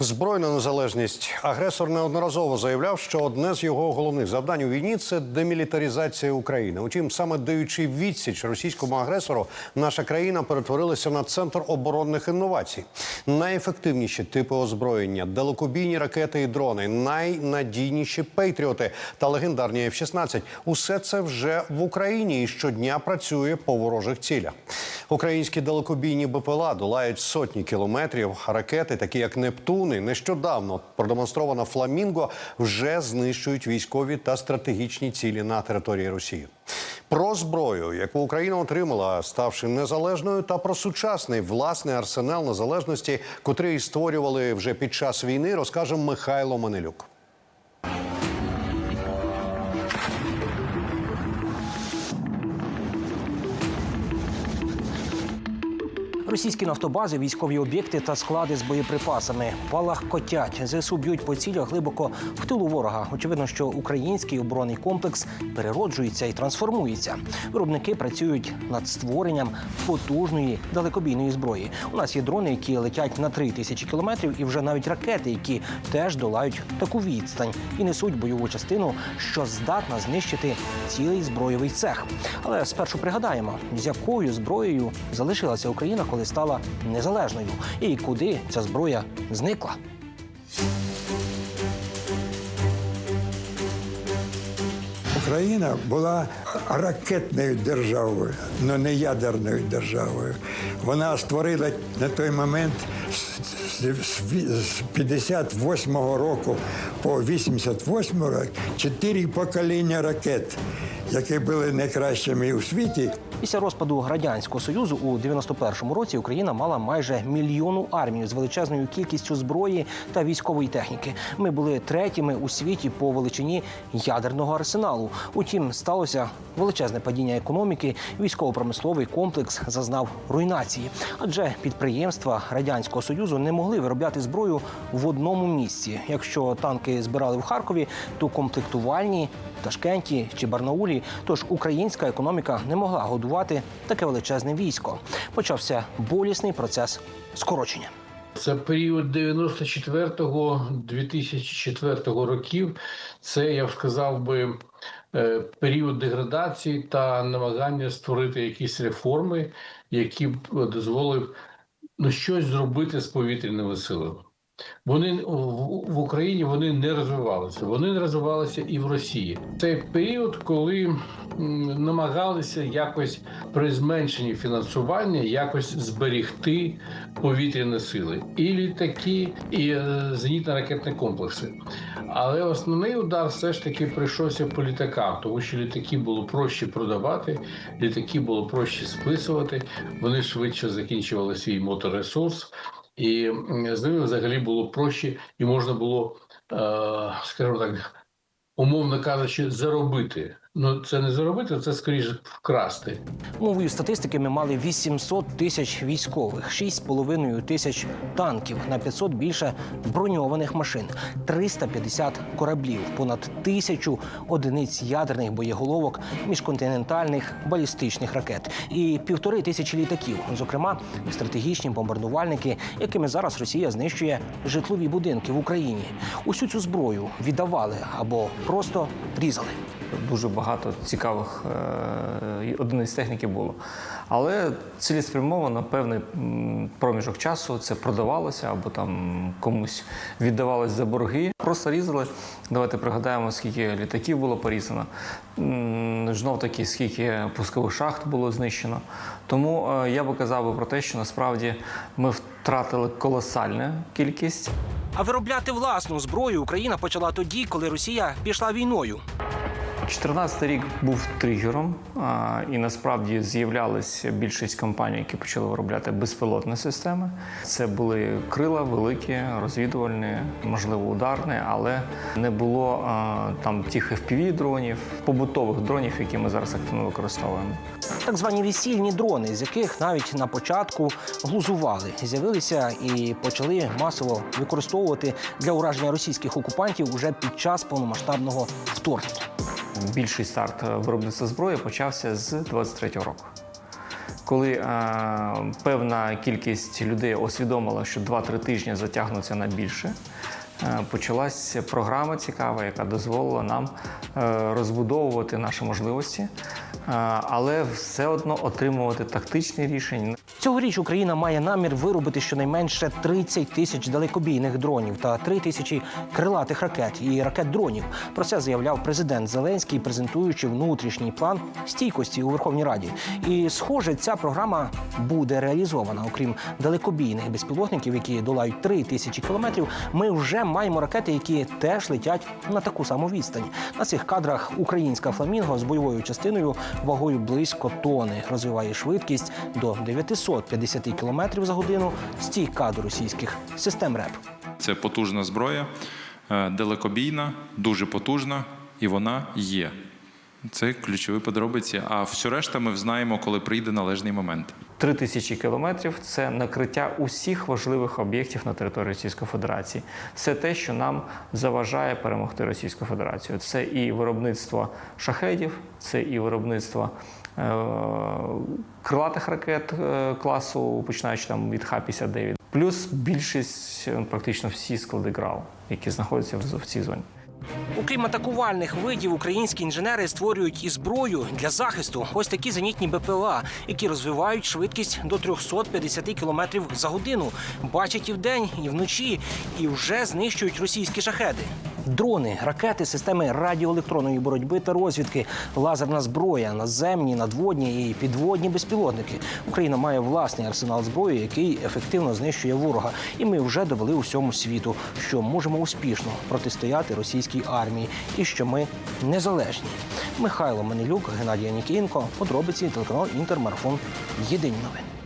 Збройна незалежність агресор неодноразово заявляв, що одне з його головних завдань у війні це демілітаризація України. Утім, саме даючи відсіч російському агресору, наша країна перетворилася на центр оборонних інновацій. Найефективніші типи озброєння, далекобійні ракети і дрони, найнадійніші пейтріоти та легендарні F-16 – Усе це вже в Україні і щодня працює по ворожих цілях. Українські далекобійні БПЛА долають сотні кілометрів. Ракети, такі як Нептуни, нещодавно продемонстрована Фламінго, вже знищують військові та стратегічні цілі на території Росії. Про зброю, яку Україна отримала, ставши незалежною, та про сучасний власний арсенал незалежності, котрий створювали вже під час війни, розкаже Михайло Манелюк. Російські нафтобази, військові об'єкти та склади з боєприпасами палах котять. ЗСУ б'ють по цілях глибоко в тилу ворога. Очевидно, що український оборонний комплекс перероджується і трансформується. Виробники працюють над створенням потужної далекобійної зброї. У нас є дрони, які летять на 3 тисячі кілометрів, і вже навіть ракети, які теж долають таку відстань і несуть бойову частину, що здатна знищити цілий збройовий цех. Але спершу пригадаємо, з якою зброєю залишилася Україна, коли стала незалежною, і куди ця зброя зникла. Україна була ракетною державою, але не ядерною державою. Вона створила на той момент з- з з 58-го року по 88 рік чотири покоління ракет, які були найкращими у світі. Після розпаду радянського союзу у 91-му році Україна мала майже мільйонну армію з величезною кількістю зброї та військової техніки. Ми були третіми у світі по величині ядерного арсеналу. Утім, сталося величезне падіння економіки. Військово-промисловий комплекс зазнав руйнації, адже підприємства радянського союзу не могли виробляти зброю в одному місці. Якщо танки збирали в Харкові, то комплектувальні Ташкенті чи Барнаулі. Тож українська економіка не могла годувати таке величезне військо. Почався болісний процес скорочення. Це період 94-2004 років. Це я б сказав би е, період деградації та намагання створити якісь реформи, які б дозволив щось зробити з повітряними силами. Вони в, Україні вони не розвивалися. Вони розвивалися і в Росії. Це період, коли намагалися якось при зменшенні фінансування якось зберігти повітряні сили і літаки, і е, зенітно-ракетні комплекси. Але основний удар все ж таки прийшовся по літакам, тому що літаки було проще продавати, літаки було проще списувати. Вони швидше закінчували свій моторесурс, і з ними взагалі було проще, і можна було, е, скажімо так, умовно кажучи, заробити. Ну це не заробити, це скоріше вкрасти. Мовою статистики ми мали 800 тисяч військових, 6,5 тисяч танків, на 500 більше броньованих машин, 350 кораблів, понад тисячу одиниць ядерних боєголовок, міжконтинентальних балістичних ракет і півтори тисячі літаків, зокрема стратегічні бомбардувальники, якими зараз Росія знищує житлові будинки в Україні. Усю цю зброю віддавали або просто різали. Дуже багато цікавих е, одиниць техніки було. Але цілеспрямовано певний проміжок часу це продавалося або там комусь віддавалось за борги. Просто різали. Давайте пригадаємо, скільки літаків було порізано. Знов таки, скільки пускових шахт було знищено. Тому е, я би казав про те, що насправді ми втратили колосальну кількість. А виробляти власну зброю Україна почала тоді, коли Росія пішла війною. 14 рік був тригером, і насправді з'являлися більшість компаній, які почали виробляти безпілотні системи. Це були крила великі, розвідувальні, можливо, ударні, але не було там тих fpv дронів, побутових дронів, які ми зараз активно використовуємо. Так звані весільні дрони, з яких навіть на початку глузували, з'явилися і почали масово використовувати для ураження російських окупантів уже під час повномасштабного вторгнення. Більший старт виробництва зброї почався з 23-го року. Коли е, певна кількість людей усвідомила, що 2-3 тижні затягнуться на більше, е, почалась програма цікава, яка дозволила нам е, розбудовувати наші можливості, е, але все одно отримувати тактичні рішення. Цьогоріч Україна має намір виробити щонайменше 30 тисяч далекобійних дронів та 3 тисячі крилатих ракет і ракет-дронів. Про це заявляв президент Зеленський, презентуючи внутрішній план стійкості у Верховній Раді. І, схоже, ця програма буде реалізована. Окрім далекобійних безпілотників, які долають 3 тисячі кілометрів. Ми вже маємо ракети, які теж летять на таку саму відстань. На цих кадрах українська фламінго з бойовою частиною вагою близько тони розвиває швидкість до 950 км за годину стійка до російських систем РЕП. Це потужна зброя, е, далекобійна, дуже потужна, і вона є. Це ключові подробиці. А всю решта ми знаємо, коли прийде належний момент. Три тисячі кілометрів це накриття усіх важливих об'єктів на території Російської Федерації. Це те, що нам заважає перемогти Російську Федерацію. Це і виробництво шахедів, це і виробництво крилатих ракет е, класу, починаючи там від Х-59, плюс більшість, е, практично всі склади ГРАУ, які знаходяться в цій зоні. Окрім атакувальних видів, українські інженери створюють і зброю для захисту. Ось такі зенітні БПЛА, які розвивають швидкість до 350 км за годину. Бачать і вдень, і вночі, і вже знищують російські шахеди. Дрони, ракети, системи радіоелектронної боротьби та розвідки, лазерна зброя, наземні, надводні і підводні безпілотники. Україна має власний арсенал зброї, який ефективно знищує ворога. І ми вже довели усьому світу, що можемо успішно протистояти російській армії і що ми незалежні. Михайло Манилюк, Геннадій Анікієнко, подробиці телеканал Інтермарафон. Єдині новини.